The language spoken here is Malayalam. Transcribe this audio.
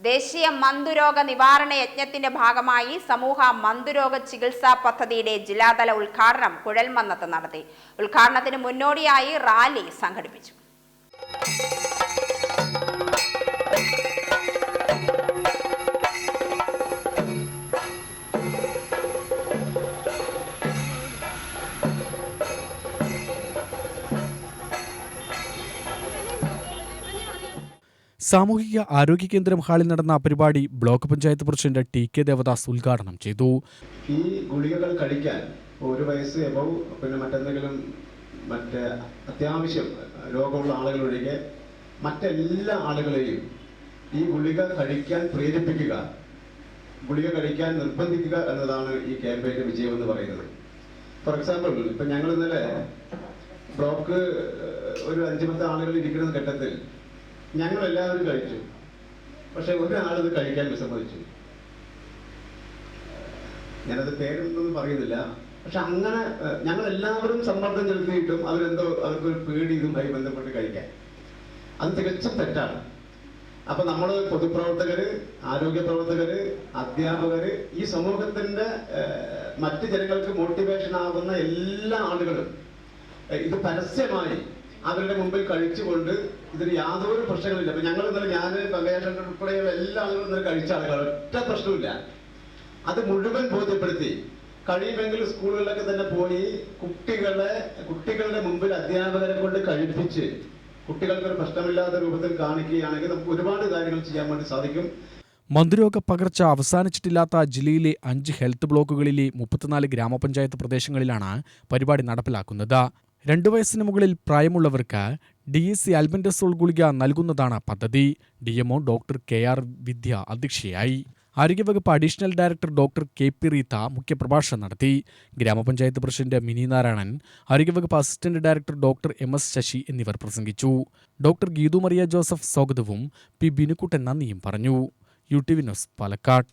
ദേശീയ മന്തുരോഗ നിവാരണ യജ്ഞത്തിന്റെ ഭാഗമായി സമൂഹ മന്തുരോഗ ചികിത്സാ പദ്ധതിയുടെ ജില്ലാതല ഉദ്ഘാടനം കുഴൽമന്നത്ത് നടത്തി. ഉദ്ഘാടനത്തിന് മുന്നോടിയായി റാലി സംഘടിപ്പിച്ചു. സാമൂഹിക ആരോഗ്യ കേന്ദ്രം ഹാളിൽ നടന്ന പരിപാടി block panchayat president T K Devadas ഉദ്ഘാടനം ചെയ്തു. ഈ ഗുളികകൾ കഴിക്കാൻ ഒരു വയസ്സ് എബവ് പിന്നെ മറ്റെന്തെങ്കിലും മറ്റ് അത്യാവശ്യം രോഗമുള്ള ആളുകളൊഴികെ മറ്റെല്ലാ ആളുകളെയും ഈ ഗുളിക കഴിക്കാൻ പ്രേരിപ്പിക്കുക ഗുളിക കഴിക്കാൻ നിർബന്ധിക്കുക എന്നതാണ് ഈ ക്യാമ്പയിന്റെ വിജയം എന്ന് പറയുന്നത്. ഫോർ എക്സാമ്പിൾ ഇപ്പൊ ഞങ്ങൾ ഇന്നലെ ബ്ലോക്ക് ഒരു അഞ്ചു പത്ത് ആളുകൾ ഇരിക്കുന്ന ഘട്ടത്തിൽ ഞങ്ങൾ എല്ലാവരും കഴിച്ചു. പക്ഷെ ഒരാളത് കഴിക്കാൻ വിസമ്മതിച്ചു. ഞാനത് പേരൊന്നും പറയുന്നില്ല. പക്ഷെ അങ്ങനെ ഞങ്ങൾ എല്ലാവരും സമ്മർദ്ദം ചെലുത്തിയിട്ടും അവരെന്തോ അവർക്കൊരു പേടി ഇതുമായി ബന്ധപ്പെട്ട് കഴിക്കാൻ. അത് തികച്ചും തെറ്റാണ്. അപ്പൊ നമ്മൾ പൊതുപ്രവർത്തകര് ആരോഗ്യ പ്രവർത്തകര് അധ്യാപകര് ഈ സമൂഹത്തിന്റെ മറ്റ് ജനങ്ങൾക്ക് മോട്ടിവേഷൻ ആകുന്ന എല്ലാ ആളുകളും ഇത് പരസ്യമായി അവരുടെ മുമ്പിൽ കഴിച്ചുകൊണ്ട് ഇതിന് യാതൊരു പ്രശ്നങ്ങളില്ല. അപ്പൊ ഞങ്ങൾ ഇന്നലെ ഞാൻ പങ്കേഷൻ ഉൾപ്പെടെയുള്ള എല്ലാ ആളുകളും ഇന്നലെ കഴിച്ച ആളുകൾ ഒറ്റ പ്രശ്നമില്ല അത് മുഴുവൻ ബോധ്യപ്പെടുത്തി. കഴിയുമെങ്കിൽ സ്കൂളുകളിലൊക്കെ തന്നെ പോയി കുട്ടികളെ കുട്ടികളുടെ മുമ്പിൽ അധ്യാപകരെ കൊണ്ട് കഴിപ്പിച്ച് കുട്ടികൾക്ക് ഒരു പ്രശ്നമില്ലാത്ത രൂപത്തിൽ കാണിക്കുകയാണെങ്കിൽ നമുക്ക് ഒരുപാട് കാര്യങ്ങൾ ചെയ്യാൻ വേണ്ടി സാധിക്കും. മന്ത്രിയോഗ പകർച്ച അവസാനിച്ചിട്ടില്ലാത്ത ജില്ലയിലെ അഞ്ച് ഹെൽത്ത് ബ്ലോക്കുകളിലെ മുപ്പത്തിനാല് ഗ്രാമപഞ്ചായത്ത് പ്രദേശങ്ങളിലാണ് പരിപാടി നടപ്പിലാക്കുന്നത്. രണ്ടു വയസ്സിന് മുകളിൽ പ്രായമുള്ളവർക്ക് ഡി എസ് സി അൽബൻഡസോൾ ഗുളിക നൽകുന്നതാണ് പദ്ധതി. D MO doctor K R Vidya അധ്യക്ഷയായി. ആരോഗ്യവകുപ്പ് additional director doctor K P Reetha മുഖ്യപ്രഭാഷണം നടത്തി. ഗ്രാമപഞ്ചായത്ത് പ്രസിഡന്റ് മിനി നാരായണൻ ആരോഗ്യവകുപ്പ് assistant director doctor M S Sasi എന്നിവർ പ്രസംഗിച്ചു. ഡോക്ടർ ഗീതു മറിയ ജോസഫ് സ്വാഗതവും പി ബിനുക്കുട്ടൻ നന്ദിയും പറഞ്ഞു. U T V news Palakkad.